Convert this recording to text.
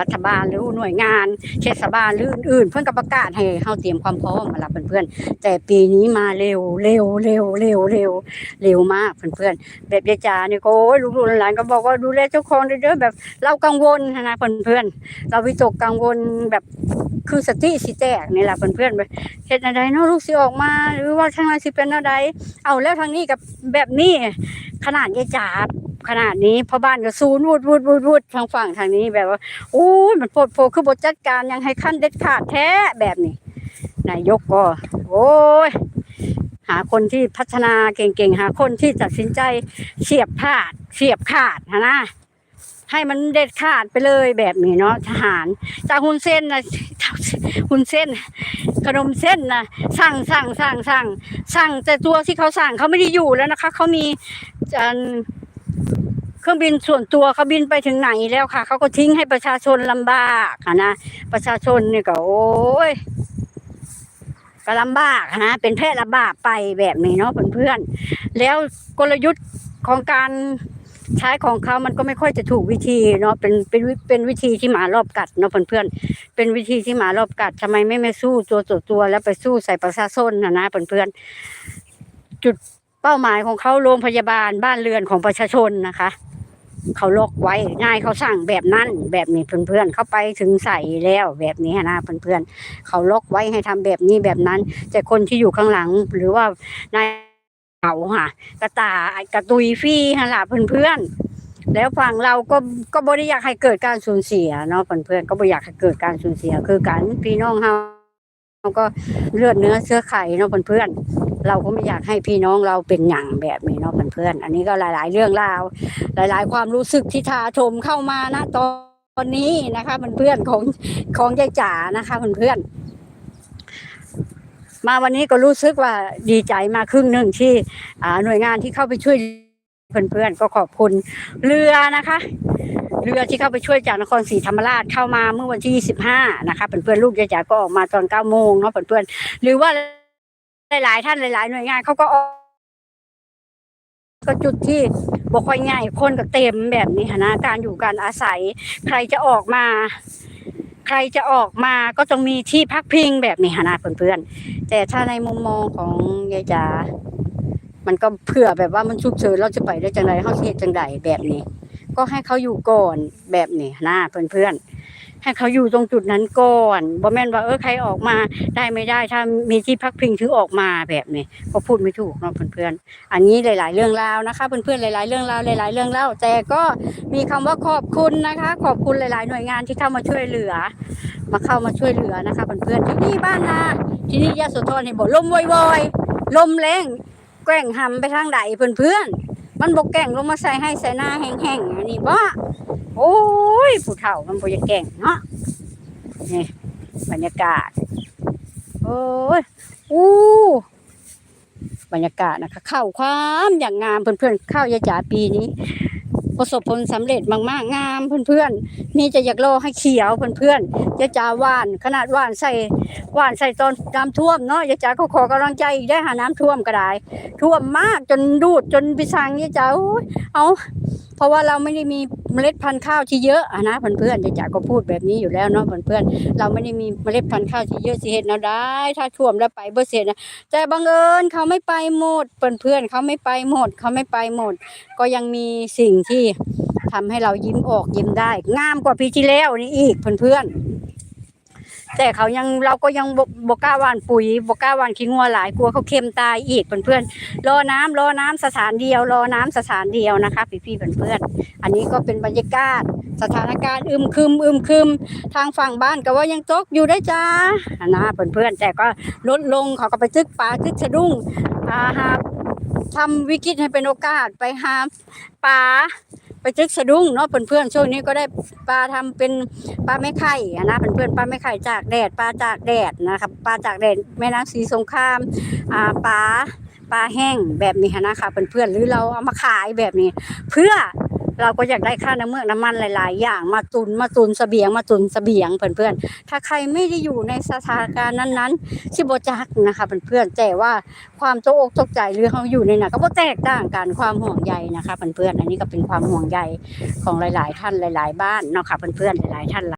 รัฐบาลหรือหน่วยงานเทศบาลหรืออื่นๆ เพื่อนก็ประกาศให้เฮาเตรียมความพร้อมมาละเพื่อนๆแต่ปีนี้มาเร็วเร็วเร็วเร็วเร็วเร็วมากเพื่อนๆแบบยายจานี่ก็ลูกๆหลานก็บอกว่าดูแลเจ้าของเด้อๆแบบ เรากังวลนะเพื่อนๆเราวิตกกังวลแบบคือสติสิแตกนี่แหละเพื่อนๆแบบเฮ็ดอะไรเนาะลูกสิออกมา หรือว่าทางนั้นสิเป็นอะไรเอาแล้วทางนี้กับแบบนี้ขนาดยายจ๋า ขนาดนี้พ่อบ้านก็ซูนวูดวูดวูดวูดทางฝั่งทางนี้แบบว่าโอ้ยมันโพดโพคือบทจัดการยังให้ขั้นเด็ดขาดแท้แบบนี้นายกก็โอ้ยหาคนที่พัฒนาเก่งๆ หาคนที่ตัดสินใจเฉียบขาดเฉียบขาดนะนะให้มันเด็ดขาดไปเลยแบบนี้เนาะทหารจากหุนเส้นนะหุนเส้น ขนมเส้นนะสั่งสั่งสั่งสั่งสั่งแต่ตัวที่เขาสั่งเขาไม่ได้อยู่แล้วนะคะเขามีอัน เครื่องบินส่วนตัวเขาบินไปถึงไหนแล้วค่ะเขาก็ทิ้งให้ประชาชนลำบากอะนะประชาชนเนี่ยก็โอ้ยก็ลำบากนะเป็นแพะลำบากไปแบบนี้เนาะเพื่อนๆแล้วกลยุทธ์ของการใช้ของเขามันก็ไม่ค่อยจะถูกวิธีเนาะเป็นเป็นวิเป็นวิธีที่หมารอบกัดเนาะเพื่อนๆเป็นวิธีที่หมารอบกัดทำไมไม่ไม่สู้ตัวต่อตัวแล้วไปสู้ใส่ประชาชนนะนะเพื่อนๆจุด เป้าหมายของเขาโรงพยาบาลบ้านเรือนของประชาชนนะคะ เขาล็อกไว้ง่ายเขาสั่งแบบนั้นแบบนี้เพื่อนๆเขาไปถึงใส่แล้วแบบนี้นะเพื่อนๆเขาล็อกไว้ให้ทำแบบนี้แบบนั้น แต่คนที่อยู่ข้างหลังหรือว่านายเขาค่ะกระตากระตุยฟี่ฮะล่ะเพื่อนๆแล้วฝั่งเราก็ก็บ่ได้อยากให้เกิดการสูญเสียเนาะเพื่อนๆก็บ่อยากให้เกิดการสูญเสีย คือการพี่น้องเฮาเราก็เลือดเนื้อเชื้อไขเนาะเพื่อนๆ เราก็ไม่อยากให้พี่น้องเราเป็นอย่างแบบนี้เนาะเพื่อนๆอันนี้ก็หลาย ๆ เรื่องราว หลาย ๆ ความรู้สึกที่ทาชมเข้ามานะตอนนี้นะคะเพื่อนๆของของยายจ๋านะคะเพื่อนๆมาวันนี้ก็รู้สึกว่าดีใจมาครึ่งหนึ่งที่หน่วยงานที่เข้าไปช่วยเพื่อนๆก็ขอบคุณเรือนะคะเรือที่เข้าไปช่วยจากนครศรีธรรมราชเข้ามาเมื่อวันที่ 25 นะคะเพื่อนๆลูกยายจ๋าก็ออกมาตอน9โมงเนาะเพื่อนๆหรือว่า หลายๆ ท่านหลาย ๆ หน่วยงานเขาก็ออกก็จุดที่บ่ค่อยง่ายคนก็เต็มแบบนี้หั้นะการอยู่การอาศัย ใครจะออกมา ใครจะออกมาก็ต้องมีที่พักพิงแบบนี้หั้นนะเพื่อนๆแต่ถ้าในมุมมองของยายจ๋ามันก็เผื่อแบบว่ามันฉุกเฉินเราจะไปได้จังไรเฮาเฮ็ดจังไดแบบนี้ ก็ให้เขาอยู่ก่อนแบบนี้นะเพื่อนๆ ให้เขาอยู่ตรงจุดนั้นก่อนบ่แม่นว่าเออใครออกมาได้ไม่ได้ถ้ามีที่พักพิงถึงออกมาแบบนี้ก็พูดไม่ถูกเนาะเพื่อนๆอันนี้หลาย ๆ เรื่องราวนะคะ เพื่อนๆหลาย ๆ เรื่องราวหลาย ๆ เรื่องเล่าแต่ก็มีคำว่าขอบคุณนะคะ ขอบคุณหลาย ๆ หน่วยงานที่เข้ามาช่วยเหลือ มาเข้ามาช่วยเหลือนะคะเพื่อนๆที่นี่บ้านนาที่นี่ยะโสธรเห็นบ่ลมวอยๆลมแรงแกล้งหำไปทางใดเพื่อนๆมันบกแกล้งลงมาใส่ให้ใส่หน้าแห้งๆอันนี้บ่ โอ้ยผู้เฒ่ามันบ่จะแกล้งเนาะนี่บรรยากาศ โอ้ยอู้บรรยากาศนะคะข้าวความอย่างงามเพื่อนๆข้าวยาจ๋าปีนี้ ประสบผลสำเร็จมากๆงามเพื่อนๆนี่จะอยากโลให้เขียวเพื่อนๆยายจ๋าว่านขนาดว่านใส่หว่านใส่ตอนน้ำท่วมเนาะยาจ๋าก็ขอกำลังใจได้หาน้ำท่วมก็ได้ท่วมมากจนดูดจนพิสังยาจ๋าโอ้ยเอาเพราะว่าเราไม่ได้มี เมล็ดพันธุ์ข้าวที่เยอะอะนะเพื่อนๆจะจ๋าก็พูดแบบนี้อยู่แล้วเนาะเพื่อนๆเราไม่ได้มีเมล็ดพันธุ์ข้าวที่เยอะสิเหตุนะได้ ถ้าท่วมแล้วไปบ่เสร็จนะแต่บังเอิญเขาไม่ไปหมดเพื่อนๆเขาไม่ไปหมดเขาไม่ไปหมด ก็ยังมีสิ่งที่ทำให้เรายิ้มออกยิ้มได้ งามกว่าปีที่แล้วนี่อีกเพื่อนๆ แต่เขายังเราก็ยังบบกล้าหว่านปุ๋ยบกล้าหว่านขี้งัวหลายกลัวเขาเค็มตายอีกเพื่อนๆรอน้ำรอน้ำสถานเดียว รอน้ำสถานเดียวนะคะพี่ๆเพื่อนๆอันนี้ก็เป็นบรรยากาศสถานการณ์อึมครึมอึมครึมทางฝั่งบ้านก็ว่ายังตกอยู่ได้จ้านะเพื่อนๆแต่ก็ลดลงเขาก็ไปตึกปลาตึกสะดุ้งอาหาทำวิกฤตให้เป็นโอกาสไปหาปลา ไปจึกสะดุ้งเนาะเพื่อนๆช่วงนี้ก็ได้ปลาทำเป็นปลาไม่ไข่อะนะเพื่อนๆปลาไม่ไข่จากแดดปลาจากแดดนะครับปลาจากแดดแม่น้ำสีสงครามอ่าปลาปลาแห้งแบบนี้นะคะเพื่อนๆหรือเราเอามาขายแบบนี้ เพื่อ เราก็อยากได้ค่าน้ำเมือกน้ำมันหลาย ๆ อย่างมาตุนมาตุนเสบียงมาตุนเสบียงเพื่อนๆถ้าใครไม่ได้อยู่ในสถานการณ์นั้นๆชิบจักนะคะเพื่อนๆแต่ว่าความตกอกตกใจหรือเขาอยู่ในนั้นก็แตกต่างกันความห่วงใยนะคะเพื่อนๆอันนี้ก็เป็นความห่วงใยของหลาย ๆ ท่านหลาย ๆ บ้านเนาะค่ะเพื่อนๆหลาย ๆ ท่าน